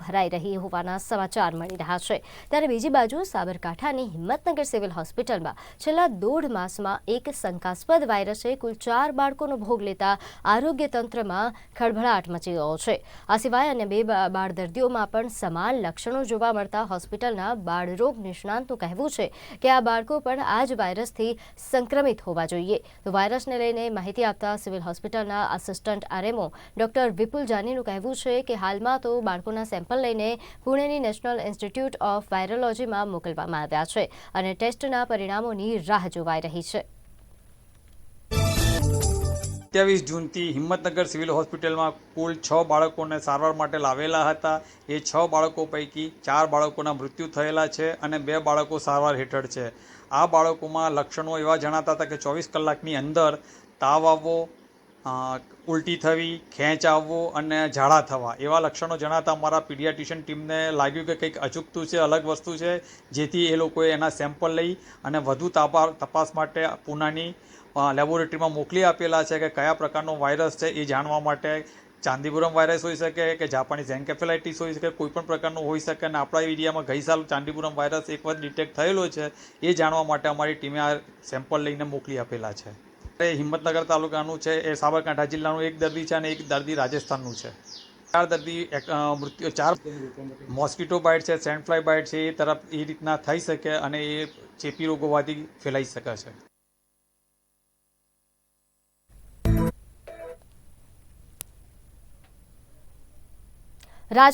ભરાઈ રહી હોવાના સમાચાર મળી રહ્યા છે. ત્યારે બીજી બાજુ સાબરકાંઠાની હિંમતનગર સિવિલ હોસ્પિટલમાં છેલ્લા દોઢ માસમાં એક શંકાસ્પદ વાયરસે કુલ ચાર બાળકોનો ભોગ લેતા આરોગ્ય તંત્રમાં ખળભળાટ મચી ગયો છે. આ સિવાય અન્ય બે બાળ દર્દીઓમાં પણ સમાન લક્ષણો જોવા મળતા હોસ્પિટલના બાળરોગ નિષ્ણાંતનું કહેવું છે કે આ બાળકો પણ આ જ વાયરસથી સંક્રમિત હોવા જોઈએ. તો વાયરસને લઈને માહિતી આપતા સિવિલ હોસ્પિટલના આસિસ્ટન્ટ આરએમઓ ડોક્ટર વિપુલ જાનીનું કહેવું છે કે હાલમાં તો બાળકોના સેમ્પલ લઈને પુણેની નેશનલ ઇન્સ્ટિટ્યૂટ ઓફ વાયરોલોજીમાં મોકલવામાં આવ્યા છે અને ટેસ્ટના પરિણામોની રાહ જોવાઈ રહી છે. સત્યાવીસ જૂનથી હિંમતનગર સિવિલ હોસ્પિટલમાં કુલ છ બાળકોને સારવાર માટે લાવેલા હતા. એ છ બાળકો પૈકી ચાર બાળકોના મૃત્યુ થયેલા છે અને બે બાળકો સારવાર હેઠળ છે. આ બાળકોમાં લક્ષણો એવા જણાતા હતા કે ચોવીસ કલાકની અંદર તાવ આવવો ઉલટી થવી, ખેંચ આવવો અને ઝાડા થવા એવા લક્ષણો જણાતા અમારા પીડિયાટ્રિશિયન ટીમને લાગ્યું કે કંઈક અચૂકતું છે, અલગ વસ્તુ છે, જેથી એ લોકોએ એના સેમ્પલ લઈ અને વધુ તાપા, તપાસ માટે પૂનાની લેબોરેટરીમાં મોકલી આપેલા છે કે કયા પ્રકારનો વાયરસ છે એ જાણવા માટે ચાંદીપુરમ વાયરસ હોઈ શકે કે જાપાનીઝ એન્કેફેલાઇટીસ હોઈ શકે, કોઈ પણ પ્રકારનું હોઈ શકે અને આપણા એરિયામાં ગઈ સાલ ચાંદીપુરમ વાયરસ એક વખત ડિટેક્ટ થયેલો છે એ જાણવા માટે અમારી ટીમે આ સેમ્પલ લઈને મોકલી આપેલા છે. હિંમતનગર તાલુકાનું છે, એ સાબરકાંઠા જિલ્લાનું એક દર્દી છે અને એક દર્દી રાજસ્થાનનું છે. ચાર દર્દી મૃત્યુ, ચાર મોસ્કીટો બાઇટ છે સેન્ડફ્લાય બાઇટ છે, એ તરફ એ રીતના થઈ શકે અને એ ચેપી રોગો ફેલાઈ શકે છે. રાજકોટ